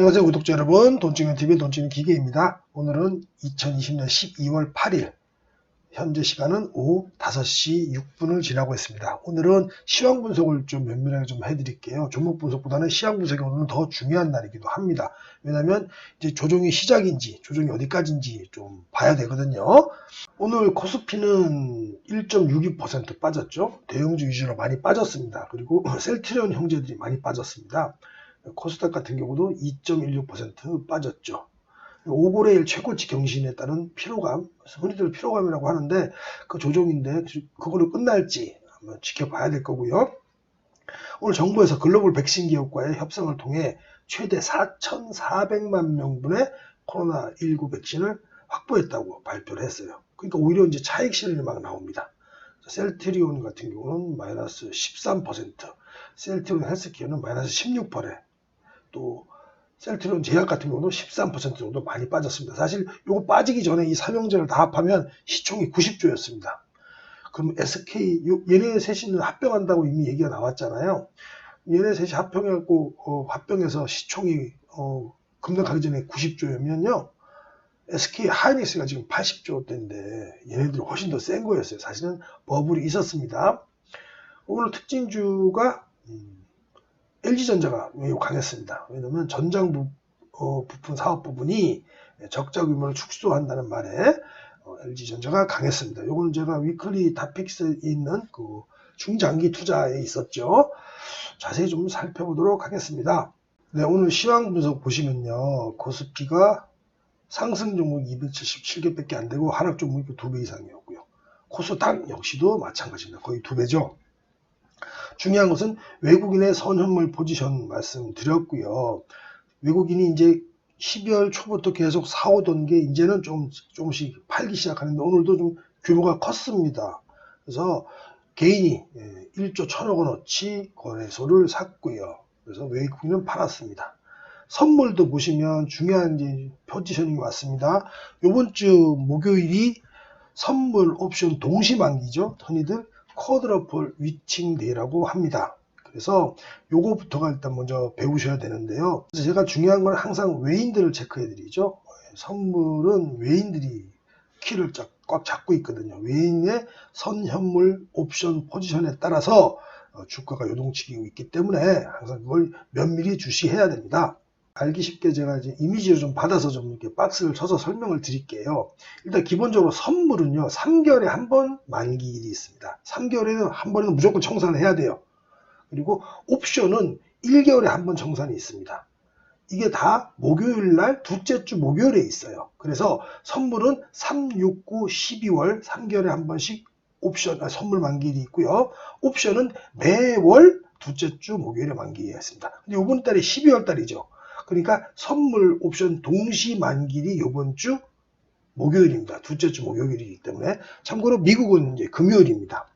안녕하세요 구독자 여러분. 돈증현TV의 돈증현 기계입니다. 오늘은 2020년 12월 8일. 현재 시간은 오후 5시 6분을 지나고 있습니다. 오늘은 시황 분석을 좀 면밀하게 좀 해드릴게요. 종목 분석보다는 시황 분석이 오늘은 더 중요한 날이기도 합니다. 왜냐하면 이제 조정이 시작인지 조정이 어디까지인지 좀 봐야 되거든요. 오늘 코스피는 1.62% 빠졌죠? 대형주 위주로 많이 빠졌습니다. 그리고 셀트리온 형제들이 많이 빠졌습니다 코스닥 같은 경우도 2.16% 빠졌죠. 5거래 일 최고치 경신에 따른 피로감, 흔히들 피로감이라고 하는데 그 조정인데 그걸로 끝날지 한번 지켜봐야 될 거고요. 오늘 정부에서 글로벌 백신 기업과의 협상을 통해 최대 4,400만 명분의 코로나19 백신을 확보했다고 발표를 했어요. 그러니까 오히려 이제 차익 실현이 막 나옵니다. 셀트리온 같은 경우는 마이너스 13%, 셀트리온 헬스케어는 마이너스 16%, 또 셀트리온 제약 같은 경우도 13% 정도 많이 빠졌습니다. 사실 이거 빠지기 전에 이 삼형제를 다 합하면 시총이 90조였습니다. 그럼 SK 얘네 셋이는 합병한다고 이미 얘기가 나왔잖아요. 얘네 셋이 합병해갖고 어, 합병해서 시총이 어, 가기 전에 90조였면요. SK 하이닉스가 지금 80조 대인데 얘네들이 훨씬 더 센 거였어요. 사실은 버블이 있었습니다. 오늘 특징주가 음, LG전자가 매우 강했습니다. 왜냐하면 전장 부, 어, 부품 사업 부분이 적자 규모를 축소한다는 말에 어, LG전자가 강했습니다. 이거는 제가 위클리 다픽스에 있는 그 중장기 투자에 있었죠. 자세히 좀 살펴보도록 하겠습니다. 네, 오늘 시황 분석 보시면요. 코스피가 상승 종목 277개 밖에 안 되고 하락 종목이 2배 이상이었고요. 코스닥 역시도 마찬가지입니다. 거의 2배죠. 중요한 것은 외국인의 선현물 포지션 말씀드렸고요. 외국인이 이제 12월 초부터 계속 사오던 게 이제는 좀 조금씩 팔기 시작하는데 오늘도 좀 규모가 컸습니다. 그래서 개인이 1조 1천억 원어치 거래소를 샀고요. 그래서 외국인은 팔았습니다. 선물도 보시면 중요한 이제 포지셔닝이 왔습니다. 요번 주 목요일이 선물 옵션 동시 만기죠. 흔히들 쿼드러플 위칭데이라고 합니다. 그래서 요거부터가 일단 먼저 배우셔야 되는데요. 그래서 제가 중요한 건 항상 외인들을 체크해 드리죠. 선물은 외인들이 키를 꽉 잡고 있거든요. 외인의 선현물 옵션 포지션에 따라서 어, 주가가 요동치고 있기 때문에 항상 그걸 면밀히 주시해야 됩니다. 알기 쉽게 제가 이제 이미지를 좀 받아서 좀 이렇게 박스를 쳐서 설명을 드릴게요. 일단 기본적으로 선물은요, 3개월에 한 번 만기일이 있습니다. 3개월에는 한 번은 무조건 청산을 해야 돼요. 그리고 옵션은 1개월에 한 번 청산이 있습니다. 이게 다 목요일 날 둘째 주 목요일에 있어요. 그래서 선물은 3, 6, 9, 12월 3개월에 한 번씩 옵션, 아, 선물 만기일이 있고요. 옵션은 매월 둘째 주 목요일에 만기일이 있습니다. 근데 이번 달이 12월 달이죠. 그러니까 선물 옵션 동시 만기일이 이번 주 목요일입니다. 둘째 주 목요일이기 때문에 참고로 미국은 이제 금요일입니다.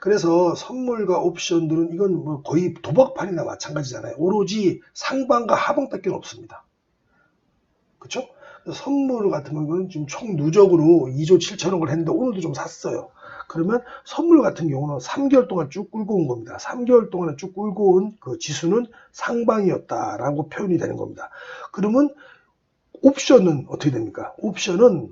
그래서 선물과 옵션들은 이건 뭐 거의 도박판이나 마찬가지잖아요. 오로지 상방과 하방밖에 없습니다. 그렇죠? 선물 같은 경우는 지금 총 누적으로 2조 7천억을 했는데 오늘도 좀 샀어요. 그러면 선물 같은 경우는 3개월 동안 쭉 끌고 온 겁니다. 3개월 동안 쭉 끌고 온 그 지수는 상방이었다라고 표현이 되는 겁니다. 그러면 옵션은 어떻게 됩니까? 옵션은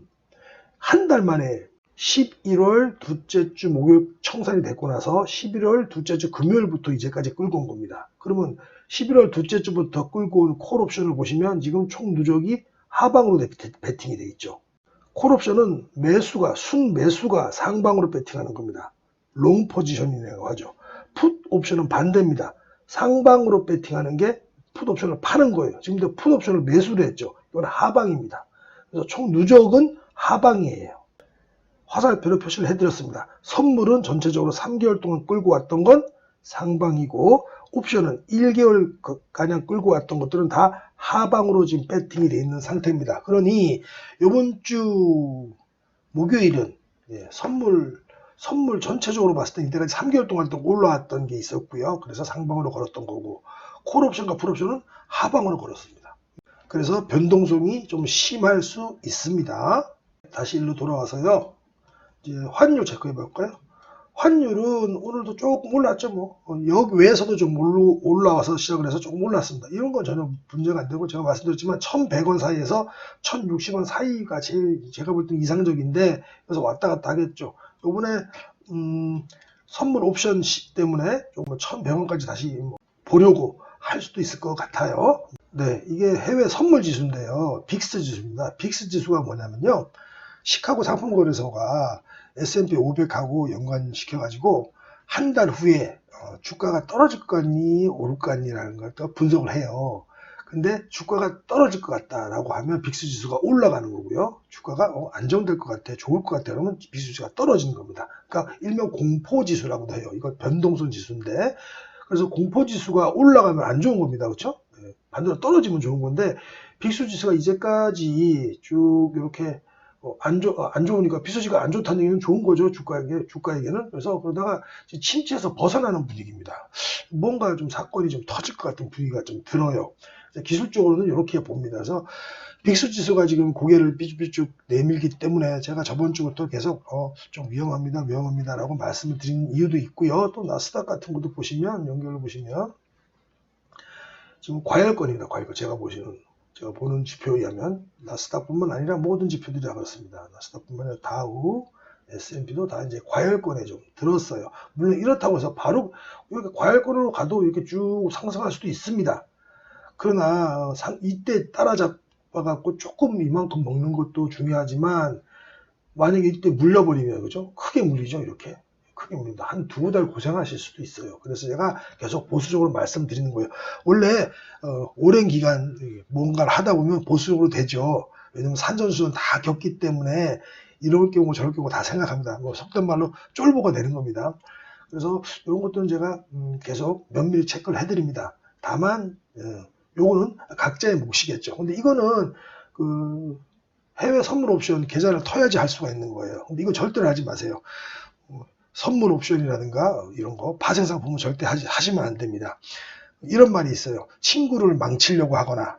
한 달 만에 11월 둘째 주 목요일 청산이 됐고 나서 11월 둘째 주 금요일부터 이제까지 끌고 온 겁니다. 그러면 11월 둘째 주부터 끌고 온 콜 옵션을 보시면 지금 총 누적이 하방으로 베팅이 되어 있죠. 콜옵션은 매수가 순 매수가 상방으로 배팅하는 겁니다. 롱 포지션이라고 하죠. 풋 옵션은 반대입니다. 상방으로 배팅하는 게 풋 옵션을 파는 거예요. 지금도 풋 옵션을 매수를 했죠. 이건 하방입니다. 그래서 총 누적은 하방이에요. 화살표로 표시를 해드렸습니다. 선물은 전체적으로 3개월 동안 끌고 왔던 건 상방이고 옵션은 1개월 가량 끌고 왔던 것들은 다 하방으로 지금 배팅이 되어 있는 상태입니다. 그러니 이번 주 목요일은 예, 선물 선물 전체적으로 봤을 때 이때까지 3개월 동안 또 올라왔던 게 있었고요. 그래서 상방으로 걸었던 거고 콜옵션과 풀옵션은 하방으로 걸었습니다. 그래서 변동성이 좀 심할 수 있습니다. 다시 일로 돌아와서요. 이제 환율 체크해 볼까요? 환율은 오늘도 조금 올랐죠, 뭐. 어, 역 외에서도 좀 올라- 올라와서 시작을 해서 조금 올랐습니다. 이런 건 전혀 문제가 안 되고, 제가 말씀드렸지만, 1100원 사이에서 1060원 사이가 제일, 제가 볼 때 이상적인데, 그래서 왔다 갔다 하겠죠. 요번에, 음, 선물 옵션 시 때문에 조금 1100원까지 다시 뭐 보려고 할 수도 있을 것 같아요. 네, 이게 해외 선물 지수인데요. 빅스 지수입니다. 빅스 지수가 뭐냐면요. 시카고 상품거래소가 S&P 500하고 연관시켜 가지고 한 달 후에 어, 주가가 떨어질 것 같니 오를 것 같니라는 걸 또 분석을 해요. 근데 주가가 떨어질 것 같다라고 하면 빅스 지수가 올라가는 거고요. 주가가 어, 안정될 것 같아, 좋을 것 같아 그러면 빅스 지수가 떨어지는 겁니다. 그러니까 일명 공포 지수라고도 해요. 이거 변동성 지수인데 그래서 공포 지수가 올라가면 안 좋은 겁니다. 그렇죠? 예, 반대로 떨어지면 좋은 건데 빅스 지수가 이제까지 쭉 이렇게 어, 안, 좋, 어, 안 좋으니까 비서지가 안 좋다는 얘기는 좋은 거죠 주가에게 주가에게는 그래서 그러다가 침체에서 벗어나는 분위기입니다. 뭔가 좀 사건이 좀 터질 것 같은 분위기가 좀 들어요. 기술적으로는 이렇게 봅니다. 그래서 빅스 지수가 지금 고개를 삐죽삐죽 내밀기 때문에 제가 저번 주부터 계속 어, 좀 위험합니다, 위험합니다라고 말씀을 드린 이유도 있고요. 또 나스닥 같은 것도 보시면 연결을 보시면 지금 과열권입니다. 과열권 제가 보시는 제가 보는 지표에 의하면 나스닥뿐만 아니라 모든 지표들이 다 그렇습니다. 나스닥뿐만 아니라 다우, S&P도 다 이제 과열권에 좀 들었어요. 물론 이렇다고 해서 바로 이렇게 과열권으로 가도 이렇게 쭉 상승할 수도 있습니다. 그러나 이때 따라잡아갖고 조금 이만큼 먹는 것도 중요하지만 만약에 이때 물려버리면 그죠? 크게 물리죠 이렇게 크게 물린다. 한 두 달 고생하실 수도 있어요. 그래서 제가 계속 보수적으로 말씀드리는 거예요. 원래 어, 오랜 기간 뭔가를 하다 보면 보수적으로 되죠. 왜냐면 산전수전 다 겪기 때문에 이럴 경우 저럴 경우 다 생각합니다. 뭐 속된 말로 쫄보가 되는 겁니다. 그래서 이런 것들은 제가 음, 계속 면밀히 체크를 해드립니다. 다만 어, 요거는 각자의 몫이겠죠. 근데 이거는 그 해외 선물 옵션 계좌를 터야지 할 수가 있는 거예요. 근데 이거 절대로 하지 마세요. 어, 선물 옵션이라든가 이런 거 파생 상품은 절대 하지, 하시 면 안 됩니다. 이런 말이 있어요. 친구를 망치려고 하거나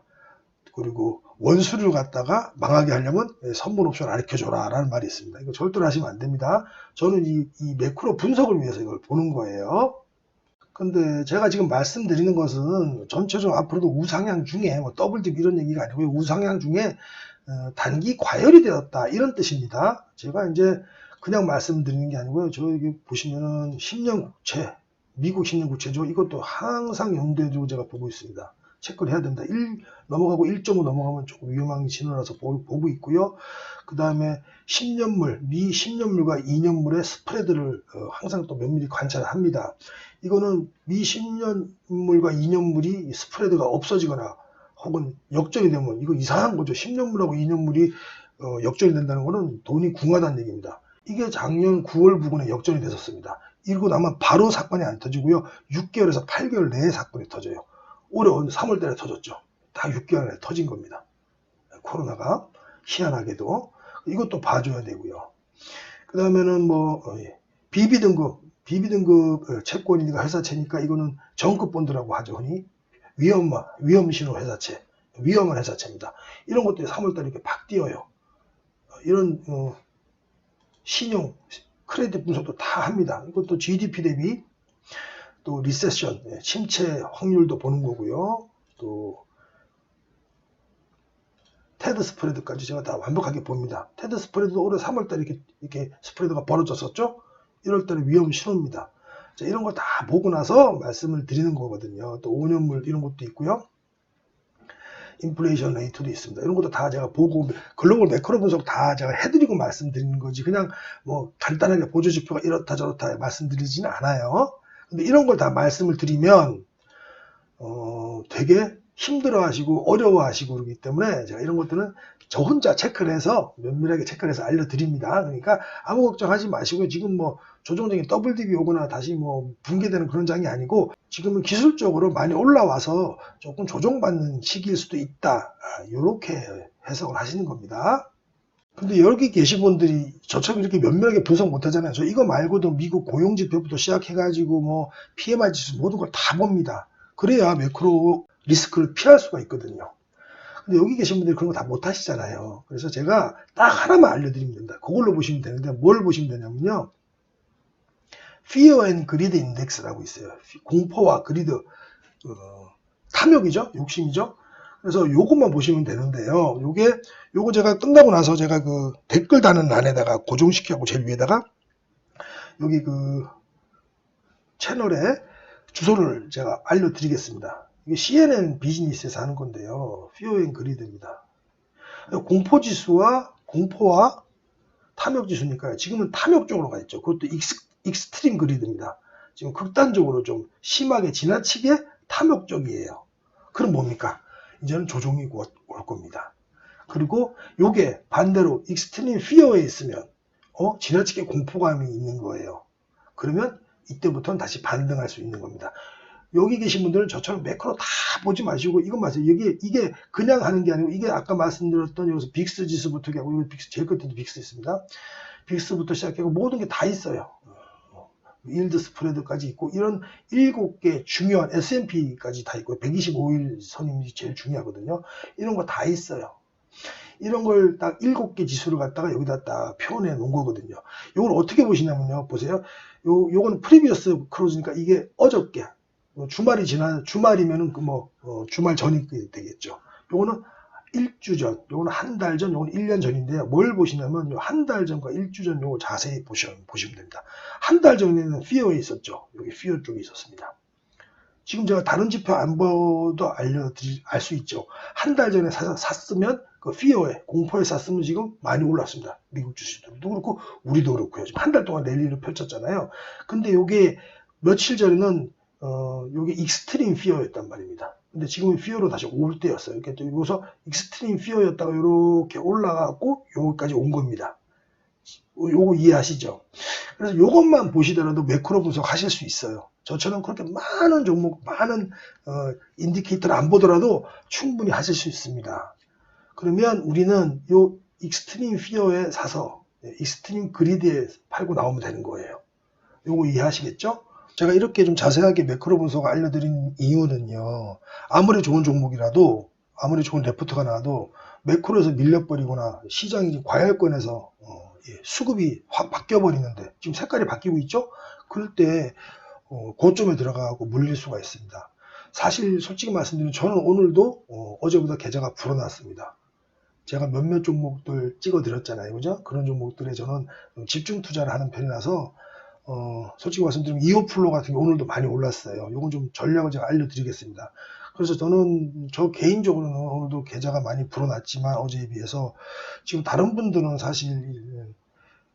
그리고 원수를 갖다가 망하게 하려면 선물 옵션 가르쳐줘라 라는 말이 있습니다. 이거 절대로 하시면 안 됩니다. 저는 이, 이 매크로 분석을 위해서 이걸 보는 거예요. 근데 제가 지금 말씀드리는 것은 전체적으로 앞으로도 우상향 중에 뭐 더블딥 이런 얘기가 아니고요. 우상향 중에 어, 단기 과열이 되었다 이런 뜻입니다. 제가 이제 그냥 말씀드리는 게 아니고요. 저기 보시면은 10년 국채, 미국 10년 국채죠. 이것도 항상 염두에 제가 보고 있습니다. 체크를 해야 됩니다. 1 넘어가고 1.5 넘어가면 조금 위험한 신호라서 보, 보고 있고요. 그 다음에 10년물, 미 10년물과 2년물의 스프레드를 어, 항상 또 면밀히 관찰합니다. 이거는 미 10년물과 2년물이 스프레드가 없어지거나 혹은 역전이 되면 이거 이상한 거죠. 10년물하고 2년물이 어, 역전이 된다는 거는 돈이 궁하다는 얘기입니다. 이게 작년 9월 부근에 역전이 됐었습니다. 이러고 나면 바로 사건이 안 터지고요. 6개월에서 8개월 내에 사건이 터져요. 올해 3월 달에 터졌죠. 다 6개월 내에 터진 겁니다. 코로나가 희한하게도 이것도 봐줘야 되고요. 그 다음에는 뭐 어, 예. BB 등급 BB 등급 어, 채권이니까 회사채니까 이거는 정급 본드라고 하죠. 흔히 위험 위험 신호 회사채 위험한 회사채입니다. 이런 것들이 3월 달에 이렇게 팍 뛰어요. 어, 이런 어, 신용 크레딧 분석도 다 합니다. 이것도 GDP 대비 또 리세션 예, 침체 확률도 보는 거고요. 또 테드 스프레드까지 제가 다 완벽하게 봅니다. 테드 스프레드도 올해 3월 달에 이렇게, 이렇게 스프레드가 벌어졌었죠. 1월 달에 위험 신호입니다. 자, 이런 걸 다 보고 나서 말씀을 드리는 거거든요. 또 5년물 이런 것도 있고요. 인플레이션 레이트도 있습니다. 이런 것도 다 제가 보고 글로벌 매크로 분석 다 제가 해드리고 말씀드리는 거지 그냥 뭐 간단하게 보조 지표가 이렇다 저렇다 말씀드리지는 않아요. 근데 이런 걸 다 말씀을 드리면 어 되게 힘들어하시고 어려워하시고 그러기 때문에 제가 이런 것들은 저 혼자 체크를 해서 면밀하게 체크를 해서 알려드립니다. 그러니까 아무 걱정하지 마시고 지금 뭐 조정적인 더블 딥이 오거나 다시 뭐 붕괴되는 그런 장이 아니고 지금은 기술적으로 많이 올라와서 조금 조정받는 시기일 수도 있다. 이렇게 해석을 하시는 겁니다. 근데 여기 계신 분들이 저처럼 이렇게 면밀하게 분석 못 하잖아요. 저 이거 말고도 미국 고용 지표부터 시작해가지고 뭐 PMI 지수 모든 걸 다 봅니다. 그래야 매크로 리스크를 피할 수가 있거든요. 근데 여기 계신 분들이 그런 거 다 못 하시잖아요. 그래서 제가 딱 하나만 알려드리면 됩니다. 그걸로 보시면 되는데 뭘 보시면 되냐면요. Fear and Greed Index라고 있어요. 공포와 그리드, 어, 탐욕이죠, 욕심이죠. 그래서 요것만 보시면 되는데요. 요게 요거 제가 끝나고 나서 제가 그 댓글 다는 란에다가 고정시켜고 제일 위에다가 여기 그 채널에 주소를 제가 알려드리겠습니다. 이게 CNN 비즈니스에서 하는 건데요. Fear and Greed입니다. 공포 지수와 공포와 탐욕 지수니까요. 지금은 탐욕 쪽으로 가 있죠. 그것도 익스, 익스트림 그리드입니다. 지금 극단적으로 좀 심하게 지나치게 탐욕 쪽이에요. 그럼 뭡니까? 이제는 조종이 곧 올 겁니다. 그리고 요게 반대로 익스트림 피어에 있으면 어 지나치게 공포감이 있는 거예요. 그러면 이때부터는 다시 반등할 수 있는 겁니다. 여기 계신 분들은 저처럼 매크로 다 보지 마시고 이건 마세요. 이게 이게 그냥 하는 게 아니고 이게 아까 말씀드렸던 여기서 빅스 지수부터 하고 여기 빅스 제일 끝에도 빅스 있습니다. 빅스부터 시작하고 모든 게 다 있어요. 일드 스프레드까지 있고 이런 일곱 개 중요한 S&P까지 다 있고 125일 선임이 제일 중요하거든요. 이런 거 다 있어요. 이런 걸딱 일곱 개 지수를 갖다가 여기다 딱 표현해 놓은 거거든요. 이걸 어떻게 보시냐면요. 보세요. 요 요거는 프리비어스 크로즈니까 이게 어저께 뭐 주말이 지난 주말이면은 그뭐 주말 전이 되겠죠. 요거는 일주 전, 요거는 한 달 전, 요거는 1년 전인데요. 뭘 보시냐면 요 한 달 전과 일주 전 요거 자세히 보시면, 보시면 됩니다. 한 달 전에는 피어에 있었죠. 여기 피어 쪽에 있었습니다. 지금 제가 다른 지표 안 봐도 알려드릴, 알 수 있죠. 한 달 전에 사, 샀으면 그 피어에, 공포에 샀으면 지금 많이 올랐습니다. 미국 주식들도 그렇고, 우리도 그렇고요. 지금 한 달 동안 랠리를 펼쳤잖아요. 근데 요게 며칠 전에는, 어, 요게 익스트림 피어였단 말입니다. 근데 지금은 피어로 다시 올 때였어요. 그러니까 여기서 익스트림 피어였다가 이렇게 올라가고 여기까지 온 겁니다. 요거 이해하시죠? 그래서 요것만 보시더라도 매크로 분석하실 수 있어요. 저처럼 그렇게 많은 종목, 많은 어, 인디케이터를 안 보더라도 충분히 하실 수 있습니다. 그러면 우리는 요 익스트림 피어에 사서 익스트림 그리드에 팔고 나오면 되는 거예요. 요거 이해하시겠죠? 제가 이렇게 좀 자세하게 매크로 분석을 알려드린 이유는요. 아무리 좋은 종목이라도 아무리 좋은 레포트가 나와도 매크로에서 밀려버리거나 시장이 과열권에서 어, 예, 수급이 확 바뀌어 버리는데 지금 색깔이 바뀌고 있죠? 그럴 때 어, 고점에 들어가고 물릴 수가 있습니다. 사실 솔직히 말씀드리면 저는 오늘도 어, 제보다 계좌가 불어났습니다. 제가 몇몇 종목들 찍어 드렸잖아요. 그죠? 그런 종목들에 저는 집중 투자를 하는 편이라서 어, 솔직히 말씀드리면 이오플로 같은 게 오늘도 많이 올랐어요. 이건 좀 전략을 제가 알려드리겠습니다. 그래서 저는 저 개인적으로는 오늘도 계좌가 많이 불어났지만 어제에 비해서 지금 다른 분들은 사실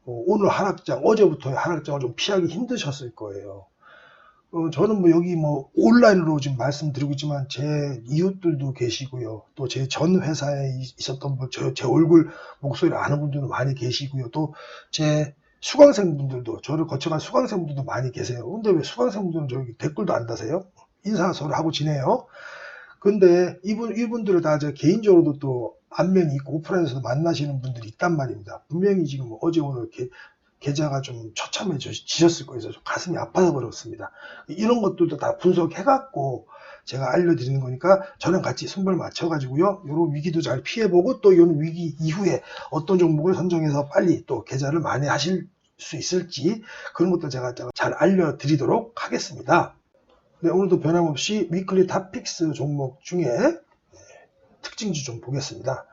어, 오늘 하락장 어제부터의 하락장을 좀 피하기 힘드셨을 거예요. 어, 저는 뭐 여기 뭐 온라인으로 지금 말씀드리고 있지만 제 이웃들도 계시고요. 또 제 전 회사에 있었던 뭐 제, 제 얼굴 목소리를 아는 분들도 많이 계시고요. 또제 수강생분들도 저를 거쳐간 수강생분들도 많이 계세요. 근데 왜 수강생분들은 저기 댓글도 안 다세요? 인사 서로 하고 지내요. 근데 이분 이분들을 다 저 개인적으로도 또 안면이 있고 오프라인에서도 만나시는 분들이 있단 말입니다. 분명히 지금 어제 오늘 게, 계좌가 좀 처참해지셨을 거예요. 좀 가슴이 아파서 그렇습니다. 이런 것들도 다 분석해갖고 제가 알려드리는 거니까 저랑 같이 손발 맞춰가지고요. 이런 위기도 잘 피해보고 또 이런 위기 이후에 어떤 종목을 선정해서 빨리 또 계좌를 만회하실 수 있을지 그런 것도 제가 잘 알려드리도록 하겠습니다. 네, 오늘도 변함없이 위클리 탑픽스 종목 중에 네, 특징주 좀 보겠습니다.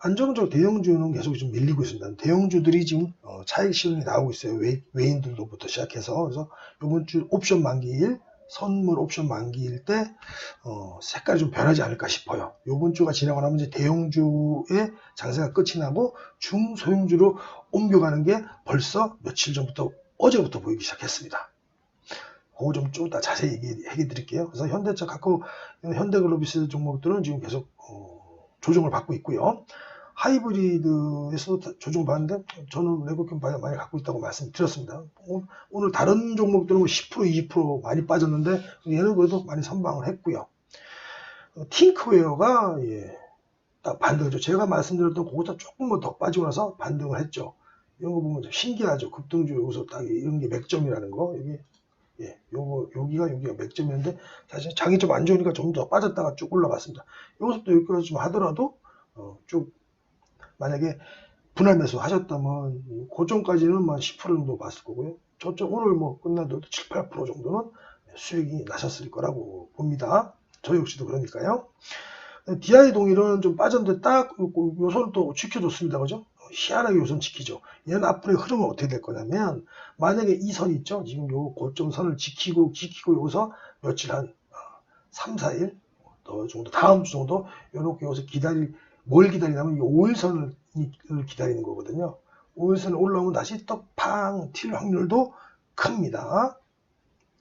안정적 대형주는 계속 좀 밀리고 있습니다. 대형주들이 지금 어, 차익 실현이 나오고 있어요. 외, 외인들로부터 시작해서 그래서 이번 주 옵션 만기일 선물 옵션 만기일 때 어, 색깔이 좀 변하지 않을까 싶어요. 이번 주가 지나고 나면 이제 대형주의 장세가 끝이 나고 중소형주로 옮겨가는 게 벌써 며칠 전부터 어제부터 보이기 시작했습니다. 그거 좀 좀더 자세히 얘기해 드릴게요. 그래서 현대차, 카카오, 현대글로비스 종목들은 지금 계속 어, 조정을 받고 있고요. 하이브리드에서 조정 받는데 저는 레고캠 바이오 많이 갖고 있다고 말씀드렸습니다. 오늘 다른 종목들은 10%뭐20% 많이 빠졌는데 얘는 그래도 많이 선방을 했고요. 팅크웨어가 예, 딱 반등했죠. 제가 말씀드렸던 그것보다 조금 더 빠지고 나서 반등을 했죠. 이런 거 보면 좀 신기하죠. 급등주 여기서 딱 이런 게 맥점이라는 거. 여기 예, 요거 여기가 여기가 맥점이었는데 사실 장이 좀 안 좋으니까 좀 더 빠졌다가 쭉 올라갔습니다. 여기서부터 여기까지 좀 하더라도 어, 쭉 만약에 분할 매수 하셨다면 고점까지는 만10% 정도 봤을 거고요. 저쪽 오늘 뭐 끝나도 7, 8% 정도는 수익이 나셨을 거라고 봅니다. 저 역시도 그러니까요. DI 동일은 좀 빠졌는데 딱 요소는 또 지켜줬습니다. 그죠? 희한하게 요선 지키죠. 얘는 앞으로의 흐름은 어떻게 될 거냐면 만약에 이 선 있죠. 지금 요 고점 선을 지키고 지키고 여기서 며칠 한 3, 4일 더 정도 다음 주 정도 이렇게 여기서 기다릴 뭘 기다리냐면 이 5일선을 기다리는 거거든요. 5일선을 올라오면 다시 떡팡튈 확률도 큽니다.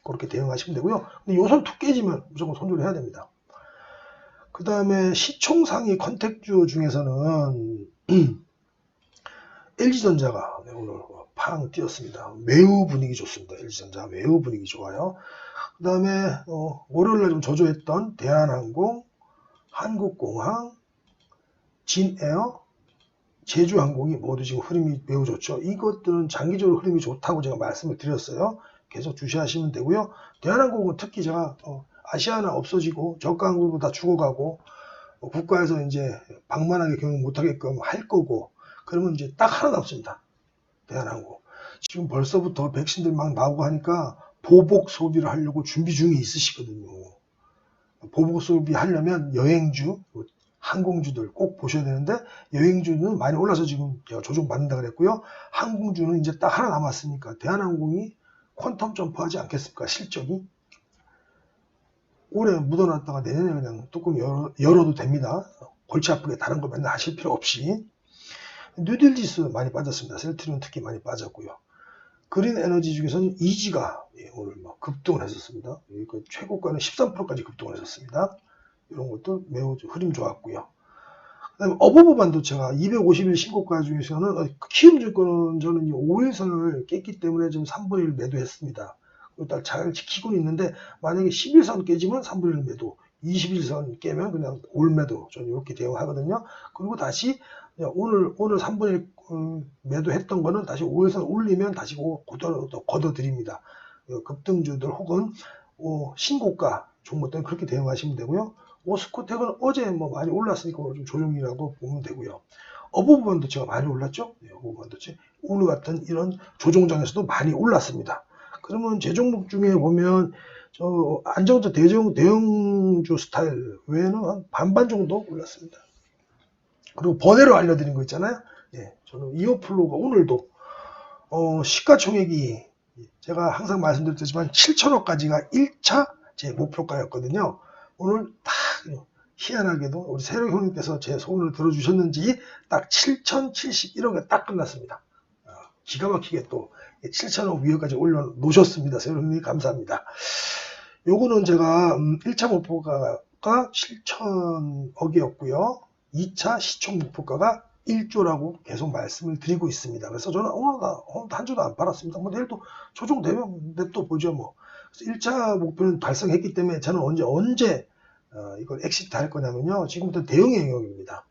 그렇게 대응하시면 되고요. 근데 요선 툭 깨지면 무조건 손절을 해야 됩니다. 그 다음에 시총상위 컨택주 중에서는 LG전자가 네, 오늘 팡 뛰었습니다. 매우 분위기 좋습니다. LG전자 매우 분위기 좋아요. 그 다음에 어, 월요일날 좀 저조했던 대한항공, 한국공항, 진에어, 제주항공이 모두 지금 흐름이 매우 좋죠. 이것들은 장기적으로 흐름이 좋다고 제가 말씀을 드렸어요. 계속 주시하시면 되고요. 대한항공은 특히 제가 어, 아시아나 없어지고 저가항공도 다 죽어가고 어, 국가에서 이제 방만하게 경영 못하게끔 할 거고 그러면 이제 딱 하나 남습니다. 대한항공. 지금 벌써부터 백신들 막 나오고 하니까 보복 소비를 하려고 준비 중에 있으시거든요. 보복 소비 하려면 여행주, 항공주들 꼭 보셔야 되는데 여행주는 많이 올라서 지금 제가 조정 받는다 그랬고요. 항공주는 이제 딱 하나 남았으니까 대한항공이 퀀텀 점프하지 않겠습니까? 실적이 올해 묻어놨다가 내년에 그냥 뚜껑 열어, 열어도 됩니다. 골치 아프게 다른 거 맨날 하실 필요 없이 뉴딜 지수 많이 빠졌습니다. 셀트리온 특히 많이 빠졌고요. 그린 에너지 중에서는 이지가 예, 오늘 막 급등을 했었습니다. 그 최고가는 13%까지 급등을 했었습니다. 이런 것도 매우 흐름 좋았고요. 그다음에 어버브 반도체가 250일 신고가 중에서는 어, 키움 증권은 저는 5일선을 깼기 때문에 지금 3분의 1 매도했습니다. 일단 잘 지키고는 있는데 만약에 11선 깨지면 3분의 1 매도, 21선 깨면 그냥 올 매도 저는 이렇게 대응하거든요. 그리고 다시 오늘 오늘 3분의 1 음, 매도했던 거는 다시 5일선 올리면 다시 걷어, 걷어 드립니다. 어, 급등주들 혹은 어, 신고가 종목들은 그렇게 대응하시면 되고요. 오스코텍은 어제 뭐 많이 올랐으니까 좀 조정이라고 보면 되고요. 어버브 반도체가 많이 올랐죠? 네, 어버브 반도체. 오늘 같은 이런 조종장에서도 많이 올랐습니다. 그러면 제 종목 중에 보면 저 안정적 대형 대형주 스타일 외에는 한 반반 정도 올랐습니다. 그리고 번외로 알려드린 거 있잖아요. 예, 저는 이어플로가 오늘도 어, 시가총액이 제가 항상 말씀드렸지만 7천억까지가 1차 제 목표가였거든요. 오늘 딱 희한하게도 우리 세력 형님께서 제 소원을 들어주셨는지 딱 7,071억에 딱 끝났습니다. 어, 기가 막히게 또 7천억 위에까지 올려놓으셨습니다. 세력 형님 감사합니다. 요거는 제가 1차 음, 목표가가 7천억이었고요. 2차 시총 목표가가 1조라고 계속 말씀을 드리고 있습니다. 그래서 저는 오늘 한 주도 안 팔았습니다. 뭐 내일 또 조정되면 또 보죠 뭐. 1차 목표는 달성했기 때문에 저는 언제 언제 어, 이걸 엑시트 할 거냐면요. 지금부터 대응 영역입니다.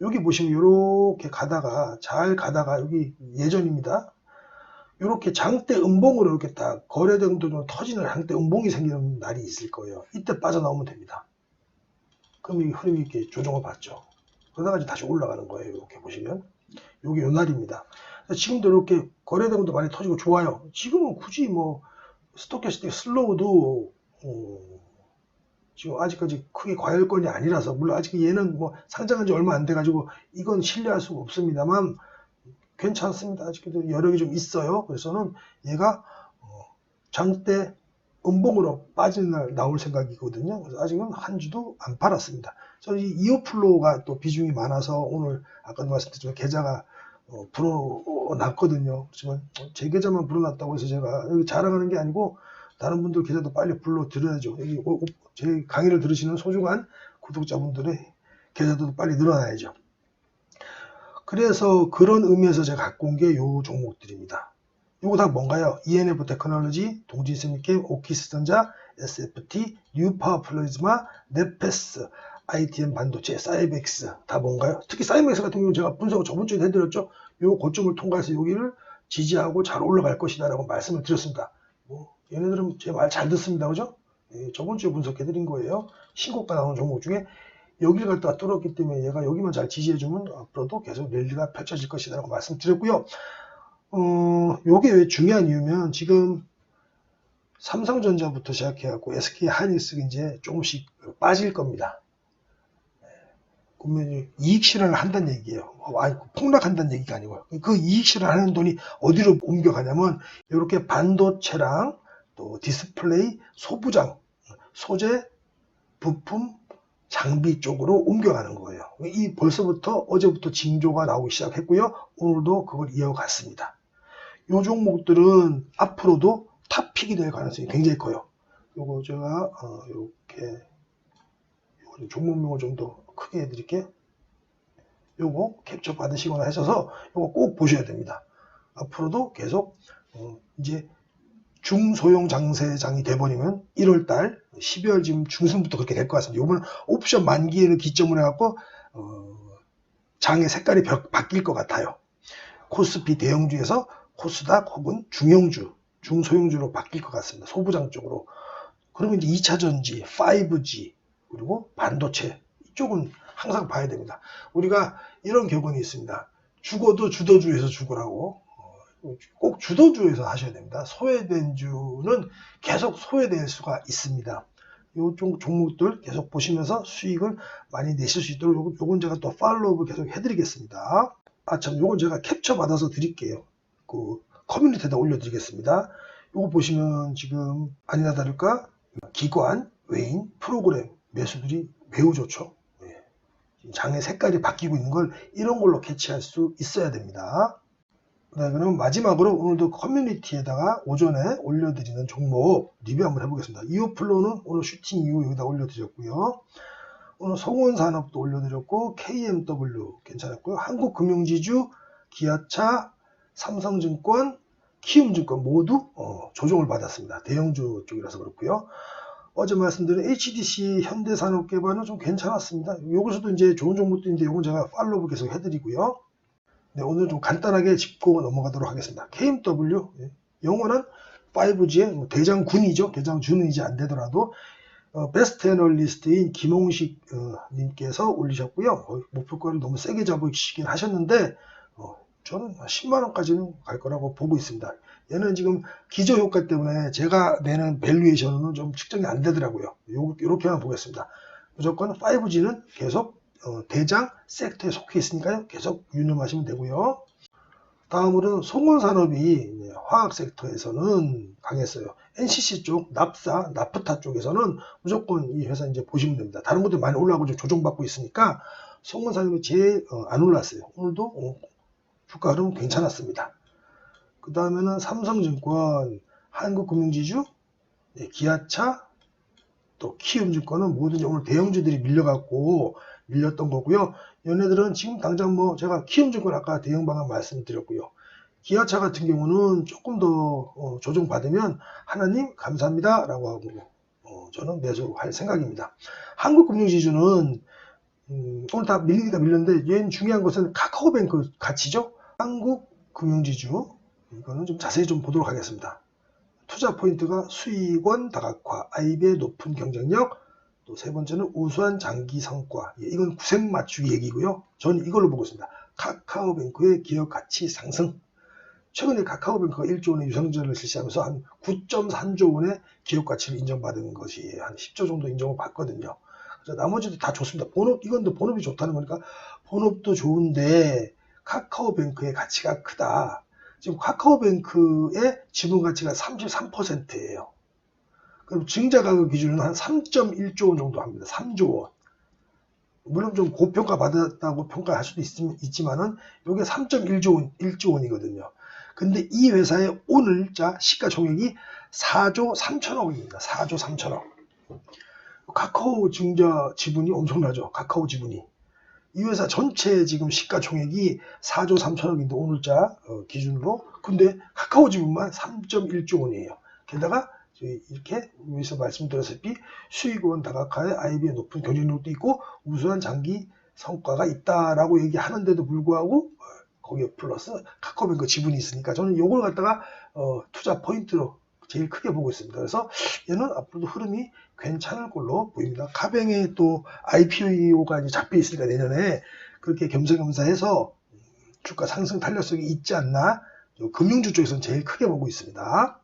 여기 보시면 이렇게 가다가 잘 가다가 여기 예전입니다. 이렇게 장대 음봉으로 이렇게 딱 거래대금도 좀 터지는 장대 음봉이 생기는 날이 있을 거예요. 이때 빠져나오면 됩니다. 그럼 이 흐름이 이렇게 조정을 받죠. 그러다가 이제 다시 올라가는 거예요. 이렇게 보시면. 여기 요 날입니다. 지금도 이렇게 거래대금도 많이 터지고 좋아요. 지금은 굳이 뭐 스토캐스틱 슬로우도 어, 지금 아직까지 크게 과열권이 아니라서 물론 아직 얘는 뭐 상장한 지 얼마 안 돼가지고 이건 신뢰할 수가 없습니다만 괜찮습니다. 아직도 여력이 좀 있어요. 그래서는 얘가 어, 장대 음봉으로 빠지는 날 나올 생각이거든요. 그래서 아직은 한 주도 안 팔았습니다. 저는 이 이어플로가 또 비중이 많아서 오늘 아까도 말씀드렸지만 계좌가 어, 불어났거든요. 그렇지만 제 계좌만 불어났다고 해서 제가 자랑하는 게 아니고 다른 분들 계좌도 빨리 불러 드려야죠. 여기 제 강의를 들으시는 소중한 구독자분들의 계좌도 빨리 늘어나야죠. 그래서 그런 의미에서 제가 갖고 온 게 요 종목들입니다. 요거 다 뭔가요? ENF 테크놀로지, 동진세미캠, 오키스전자, SFT, 뉴파워 플라즈마, 네페스, ITM 반도체, 사이벡스 다 뭔가요? 특히 사이벡스 같은 경우는 제가 분석을 저번 주에 해드렸죠. 요 고점을 통과해서 여기를 지지하고 잘 올라갈 것이다라고 말씀을 드렸습니다. 뭐 얘네들은 제 말 잘 듣습니다. 그죠? 예, 저번 주에 분석해드린 거예요. 신고가 나오는 종목 중에 여기를 갖다가 뚫었기 때문에 얘가 여기만 잘 지지해주면 앞으로도 계속 랠리가 펼쳐질 것이다 라고 말씀드렸고요. 어, 요게 왜 중요한 이유면 지금 삼성전자부터 시작해갖고 SK 하이닉스가 이제 조금씩 빠질 겁니다. 그러면 이익 실현을 한다는 얘기예요. 어, 아니, 폭락한다는 얘기가 아니고요. 그 이익 실현하는 돈이 어디로 옮겨가냐면 이렇게 반도체랑 또 디스플레이, 소부장, 소재, 부품, 장비 쪽으로 옮겨가는 거예요. 이 벌써부터 어제부터 징조가 나오기 시작했고요. 오늘도 그걸 이어갔습니다. 이 종목들은 앞으로도 탑픽이 될 가능성이 굉장히 커요. 요거 제가 어, 이렇게 종목명을 좀 더 크게 해드릴게요. 요거 캡처 받으시거나 하셔서 요거 꼭 보셔야 됩니다. 앞으로도 계속 어, 이제 중소형 장세장이 돼버리면 1월달 12월 지금 중순부터 그렇게 될 것 같습니다. 요번 옵션 만기를 기점으로 해갖고 어, 장의 색깔이 벽- 바뀔 것 같아요. 코스피 대형주에서 코스닥 혹은 중형주, 중소형주로 바뀔 것 같습니다. 소부장 쪽으로. 그러면 이제 2차 전지, 5G, 그리고 반도체 이쪽은 항상 봐야 됩니다. 우리가 이런 격언이 있습니다. 죽어도 주도주에서 죽으라고. 어, 꼭 주도주에서 하셔야 됩니다. 소외된 주는 계속 소외될 수가 있습니다. 요종 종목들 계속 보시면서 수익을 많이 내실 수 있도록 요건, 제가 또 팔로우를 계속 해드리겠습니다. 아참 요건 제가 캡처 받아서 드릴게요. 그 커뮤니티에다 올려드리겠습니다. 요거 보시면 지금 아니나 다를까 기관, 외인, 프로그램 매수들이 매우 좋죠. 예. 장의 색깔이 바뀌고 있는 걸 이런 걸로 캐치할 수 있어야 됩니다. 네, 그럼 마지막으로 오늘도 커뮤니티에다가 오전에 올려드리는 종목 리뷰 한번 해보겠습니다. 이오플로는 오늘 슈팅 이후 여기다 올려드렸고요. 오늘 성원산업도 올려드렸고 KMW 괜찮았고요. 한국금융지주, 기아차, 삼성증권, 키움증권 모두 어, 조정을 받았습니다. 대형주 쪽이라서 그렇고요. 어제 말씀드린 HDC 현대산업개발은 좀 괜찮았습니다. 여기서도 이제 좋은 종목들인데 이건 제가 팔로우 계속 해드리고요. 네, 오늘 좀 간단하게 짚고 넘어가도록 하겠습니다. KMW 예, 영어는 5G의 뭐 대장군이죠. 대장준은 안 되더라도 어, 베스트 애널리스트인 김홍식 어, 님께서 올리셨고요. 어, 목표가를 너무 세게 잡으시긴 하셨는데 어, 저는 10만 원까지는 갈 거라고 보고 있습니다. 얘는 지금 기저 효과 때문에 제가 내는 밸류에이션은 좀 측정이 안 되더라고요. 요, 요렇게만 보겠습니다. 무조건 5G는 계속 어, 대장 섹터에 속해 있으니까요. 계속 유념하시면 되고요. 다음으로는 송원산업이 화학 섹터에서는 강했어요. NCC 쪽, 납사, 나프타 쪽에서는 무조건 이 회사 이제 보시면 됩니다. 다른 것들 많이 올라가고 좀 조정받고 있으니까 송원산업이 제일 어, 안 올랐어요. 오늘도 어, 주가 흐름 괜찮았습니다. 그 다음에는 삼성증권, 한국금융지주, 네, 기아차, 또 키움증권은 모든 오늘 대형주들이 밀려갖고 밀렸던 거고요. 얘네들은 지금 당장 뭐 제가 키움증권 아까 대형 방안 말씀드렸고요. 기아차 같은 경우는 조금 더 어, 조정받으면 하나님 감사합니다 라고 하고 어, 저는 매수할 생각입니다. 한국금융지주는 음, 오늘 다 밀리니까 밀렸는데 얘는 중요한 것은 카카오뱅크 가치죠. 한국금융지주 이거는 좀 자세히 좀 보도록 하겠습니다. 투자 포인트가 수익원 다각화, 아이비의 높은 경쟁력, 또 세 번째는 우수한 장기 성과. 예, 이건 구색 맞추기 얘기고요. 저는 이걸로 보고 있습니다. 카카오뱅크의 기업 가치 상승. 최근에 카카오뱅크가 1조 원의 유상증자를 실시하면서 한 9.3조 원의 기업 가치를 인정받은 것이 한 10조 정도 인정을 받거든요. 그래서 나머지도 다 좋습니다. 본업, 이건 또 본업이 좋다는 거니까 본업도 좋은데 카카오뱅크의 가치가 크다. 지금 카카오뱅크의 지분 가치가 33%예요. 그럼 증자 가격 기준은 한 3.1조 원 정도 합니다. 3조 원. 물론 좀 고평가 받았다고 평가할 수도 있, 지만은 이게 3.1조 원, 1조 원이거든요. 근데 이 회사의 오늘자 시가총액이 4조 3천억입니다. 4조 3천억. 카카오 증자 지분이 엄청나죠. 카카오 지분이. 이 회사 전체 지금 시가총액이 4조 3천억인데 오늘자 어, 기준으로 근데 카카오 지분만 3.1조 원이에요. 게다가 이렇게 위에서 말씀드렸다시피 수익원 다각화에 IB의 높은 경쟁력도 있고 우수한 장기 성과가 있다라고 얘기하는데도 불구하고 어, 거기에 플러스 카카오뱅크 지분이 있으니까 저는 이걸 갖다가 어, 투자 포인트로 제일 크게 보고 있습니다. 그래서 얘는 앞으로도 흐름이 괜찮을 걸로 보입니다. 카뱅에 또 IPO가 잡혀 있으니까 내년에 그렇게 겸사겸사해서 주가 상승 탄력성이 있지 않나 요 금융주 쪽에서는 제일 크게 보고 있습니다.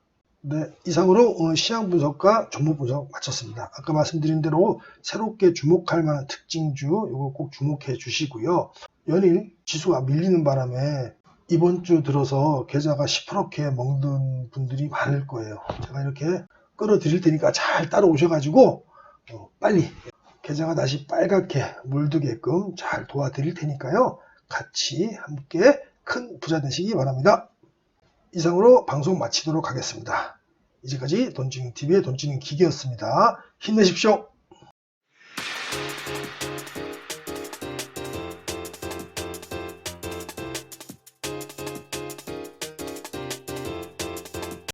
네, 이상으로 어, 시장 분석과 종목 분석 마쳤습니다. 아까 말씀드린 대로 새롭게 주목할 만한 특징주 이거 꼭 주목해 주시고요. 연일 지수가 밀리는 바람에 이번 주 들어서 계좌가 10%게 먹는 분들이 많을 거예요. 제가 이렇게 끌어드릴 테니까 잘 따라오셔가지고 어, 빨리 계좌가 다시 빨갛게 물들게끔 잘 도와드릴 테니까요. 같이 함께 큰 부자 되시기 바랍니다. 이상으로 방송 마치도록 하겠습니다. 이제까지 돈지닝TV의 돈지닝 기계였습니다. 힘내십시오.